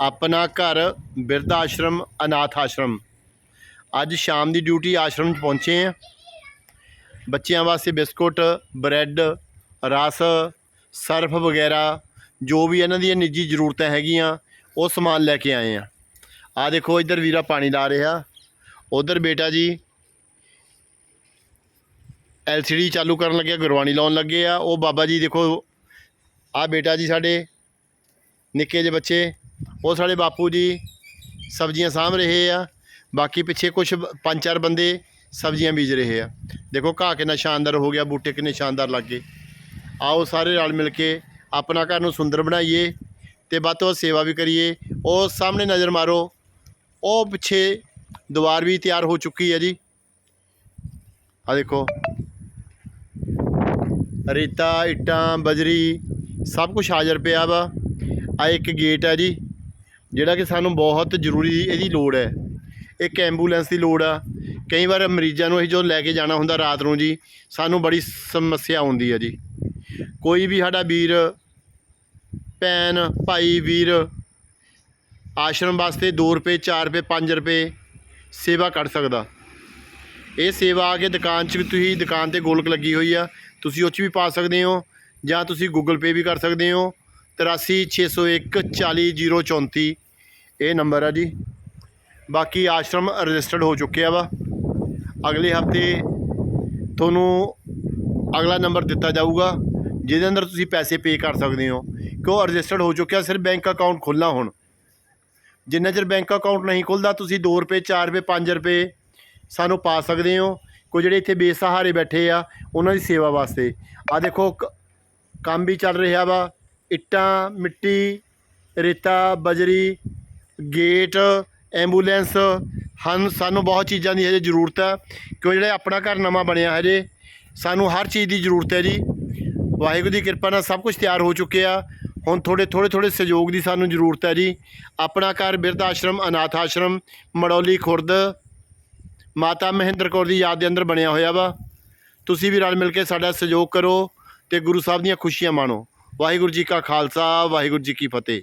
ਆਪਣਾ ਘਰ, ਬਿਰਧ ਆਸ਼ਰਮ, ਅਨਾਥ ਆਸ਼ਰਮ। ਅੱਜ ਸ਼ਾਮ ਦੀ ਡਿਊਟੀ ਆਸ਼ਰਮ 'ਚ ਪਹੁੰਚੇ ਆ ਬੱਚਿਆਂ ਵਾਸਤੇ ਬਿਸਕੁਟ, ਬ੍ਰੈਡ, ਰਸ, ਸਰਫ ਵਗੈਰਾ, ਜੋ ਵੀ ਇਹਨਾਂ ਦੀਆਂ ਨਿੱਜੀ ਜ਼ਰੂਰਤਾਂ ਹੈਗੀਆਂ, ਉਹ ਸਮਾਨ ਲੈ ਕੇ ਆਏ ਆ ਆ ਦੇਖੋ, ਇੱਧਰ ਵੀਰਾ ਪਾਣੀ ਲਾ ਰਿਹਾ। ਉਧਰ ਬੇਟਾ ਜੀ ਐਲਸੀਡੀ ਚਾਲੂ ਕਰਨ ਲੱਗਿਆ, ਗੁਰਬਾਣੀ ਲਾਉਣ ਲੱਗੇ ਆ। ਉਹ ਬਾਬਾ ਜੀ ਦੇਖੋ, ਆ ਬੇਟਾ ਜੀ ਸਾਡੇ, ਨਿੱਕੇ ਜਿਹੇ ਬੱਚੇ। ਉਹ ਸਾਡੇ ਬਾਪੂ ਜੀ ਸਬਜ਼ੀਆਂ ਸਾਂਭ ਰਹੇ ਆ। ਬਾਕੀ ਪਿੱਛੇ ਕੁਝ ਪੰਜ ਚਾਰ ਬੰਦੇ ਸਬਜ਼ੀਆਂ ਬੀਜ ਰਹੇ ਆ। ਦੇਖੋ ਘਾਹ ਕਿੰਨਾ ਸ਼ਾਨਦਾਰ ਹੋ ਗਿਆ, ਬੂਟੇ ਕਿੰਨੇ ਸ਼ਾਨਦਾਰ ਲੱਗ ਗਏ। ਆਓ ਸਾਰੇ ਰਲ ਮਿਲ ਕੇ ਆਪਣਾ ਘਰ ਨੂੰ ਸੁੰਦਰ ਬਣਾਈਏ ਤੇ ਵੱਧ ਤੋਂ ਵੱਧ ਸੇਵਾ ਵੀ ਕਰੀਏ। ਉਹ ਸਾਹਮਣੇ ਨਜ਼ਰ ਮਾਰੋ, ਉਹ ਪਿੱਛੇ ਦੀਵਾਰ ਵੀ ਤਿਆਰ ਹੋ ਚੁੱਕੀ ਹੈ ਜੀ। ਆ ਦੇਖੋ। ਰੇਤਾ, ਇੱਟਾਂ, ਬਜਰੀ ਸਭ ਕੁਝ ਹਾਜ਼ਰ ਪਿਆ ਵਾ। ਆ ਇੱਕ ਗੇਟ ਹੈ ਜੀ। ਜਿਹੜਾ ਕਿ ਸਾਨੂੰ ਬਹੁਤ ਜ਼ਰੂਰੀ ਇਹਦੀ ਲੋੜ ਹੈ। ਇੱਕ ਐਂਬੂਲੈਂਸ ਦੀ ਲੋੜ ਆ। ਕਈ ਵਾਰ ਮਰੀਜ਼ਾਂ ਨੂੰ ਅਸੀਂ ਜਦੋਂ ਲੈ ਕੇ ਜਾਣਾ ਹੁੰਦਾ ਰਾਤ ਨੂੰ ਜੀ, ਸਾਨੂੰ ਬੜੀ ਸਮੱਸਿਆ ਆਉਂਦੀ ਹੈ ਜੀ। ਕੋਈ ਵੀ ਸਾਡਾ ਵੀਰ, ਭੈਣ, ਭਾਈ, ਵੀਰ, ਆਸ਼ਰਮ ਵਾਸਤੇ 2 ਰੁਪਏ 4 ਰੁਪਏ 5 ਰੁਪਏ ਸੇਵਾ ਕਰ ਸਕਦਾ। ਇਹ ਸੇਵਾ ਆ ਕੇ ਦੁਕਾਨ 'ਚ ਵੀ ਤੁਸੀਂ ਦੁਕਾਨ ਤੇ ਗੋਲਕ ਲੱਗੀ ਹੋਈ ਆ, ਤੁਸੀਂ ਉਹ 'ਚ ਵੀ ਪਾ ਸਕਦੇ ਹੋ ਜਾਂ ਤੁਸੀਂ ਗੂਗਲ ਪੇ ਵੀ ਕਰ ਸਕਦੇ ਹੋ। 83601 40034 ਇਹ ਨੰਬਰ ਆ ਜੀ। ਬਾਕੀ ਆਸ਼ਰਮ ਰਜਿਸਟਰਡ ਹੋ ਚੁੱਕਿਆ ਵਾ। ਅਗਲੇ ਹਫ਼ਤੇ ਤੁਹਾਨੂੰ ਅਗਲਾ ਨੰਬਰ ਦਿੱਤਾ ਜਾਊਗਾ, ਜਿਹਦੇ ਅੰਦਰ ਤੁਸੀਂ ਪੈਸੇ ਪੇ ਕਰ ਸਕਦੇ ਹੋ। ਕਿਉਂ ਰਜਿਸਟਰਡ ਹੋ ਚੁੱਕਿਆ, ਸਿਰਫ ਬੈਂਕ ਅਕਾਊਂਟ ਖੁੱਲ੍ਹਣਾ ਹੁਣ। ਜਿੰਨਾ ਚਿਰ ਬੈਂਕ ਅਕਾਊਂਟ ਨਹੀਂ ਖੁੱਲਦਾ ਤੁਸੀਂ 2 ਰੁਪਏ 4 ਰੁਪਏ 5 ਰੁਪਏ ਸਾਨੂੰ ਪਾ ਸਕਦੇ ਹੋ। ਕੋਈ ਜਿਹੜੇ ਇੱਥੇ ਬੇਸਹਾਰੇ ਬੈਠੇ ਆ, ਉਹਨਾਂ ਦੀ ਸੇਵਾ ਵਾਸਤੇ। ਆ ਦੇਖੋ, ਕ- ਕੰਮ ਵੀ ਚੱਲ ਰਿਹਾ ਵਾ। ਇੱਟਾਂ, ਮਿੱਟੀ, ਰੇਤਾ, ਬਜਰੀ ਗੇਟ, ਐਂਬੂਲੈਂਸ, ਹਨ, ਸਾਨੂੰ ਬਹੁਤ ਚੀਜ਼ਾਂ ਦੀ ਹਜੇ ਜ਼ਰੂਰਤ ਹੈ, ਕਿਉਂ ਜਿਹੜਾ ਆਪਣਾ ਘਰ ਨਵਾਂ ਬਣਿਆ ਹਜੇ, ਸਾਨੂੰ ਹਰ ਚੀਜ਼ ਦੀ ਜ਼ਰੂਰਤ ਹੈ ਜੀ। ਵਾਹਿਗੁਰੂ ਦੀ ਕਿਰਪਾ ਨਾਲ ਸਭ ਕੁਝ ਤਿਆਰ ਹੋ ਚੁੱਕਿਆ ਹੁਣ ਥੋੜੇ ਥੋੜੇ ਥੋੜੇ ਸਹਿਯੋਗ ਦੀ ਸਾਨੂੰ ਜ਼ਰੂਰਤ ਹੈ ਜੀ। ਆਪਣਾ ਘਰ ਬਿਰਧ ਆਸ਼ਰਮ, ਅਨਾਥ ਆਸ਼ਰਮ, ਮੜੌਲੀ ਖੁਰਦ, ਮਾਤਾ ਮਹਿੰਦਰ ਕੌਰ ਦੀ ਯਾਦ ਦੇ ਅੰਦਰ ਬਣਿਆ ਹੋਇਆ ਵਾ। ਤੁਸੀਂ ਵੀ ਰਲ ਮਿਲ ਕੇ ਸਾਡਾ ਸਹਿਯੋਗ ਕਰੋ ਤੇ ਗੁਰੂ ਸਾਹਿਬ ਦੀਆਂ ਖੁਸ਼ੀਆਂ ਮਾਣੋ। ਵਾਹਿਗੁਰੂ ਜੀ ਕਾ ਖਾਲਸਾ, ਵਾਹਿਗੁਰੂ ਜੀ ਕੀ ਫਤਿਹ।